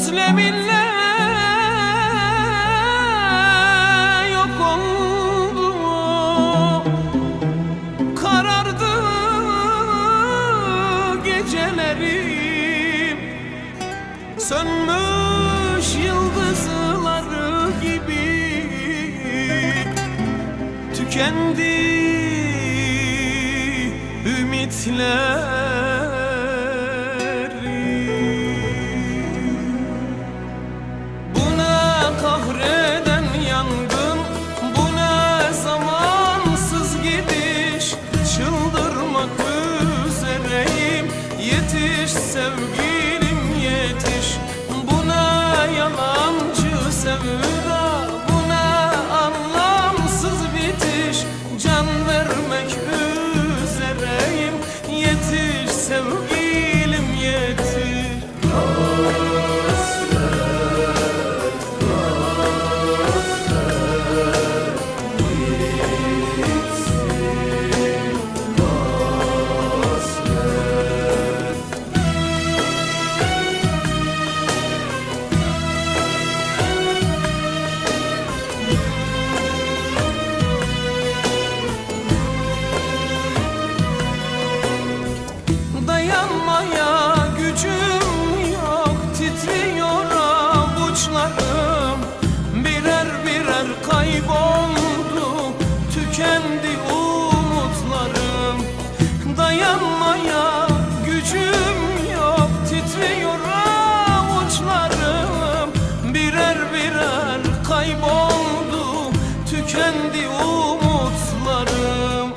Özleminle yok oldu Karardı gecelerim Sönmüş yıldızları gibi. Tükendi ümitler. Gücüm yok Titriyor avuçlarım. Birer birer kayboldu Tükendi umutlarım.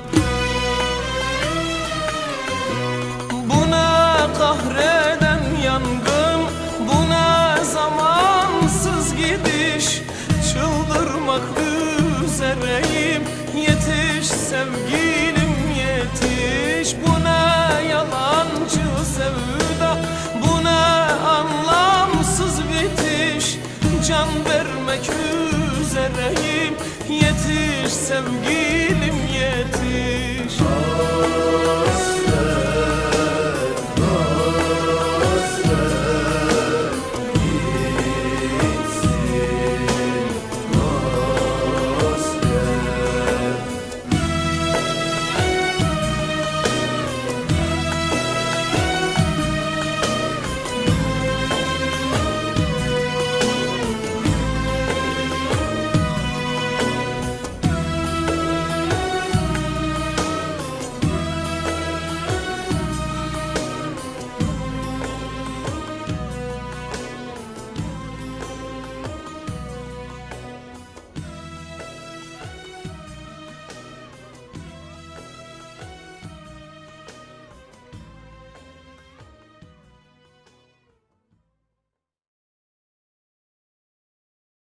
Buna kahreden yangın Buna zamansız gidiş. Çıldırmak üzereyim Yetiş sevgilim vermek üzereyim. Yetiş yetiş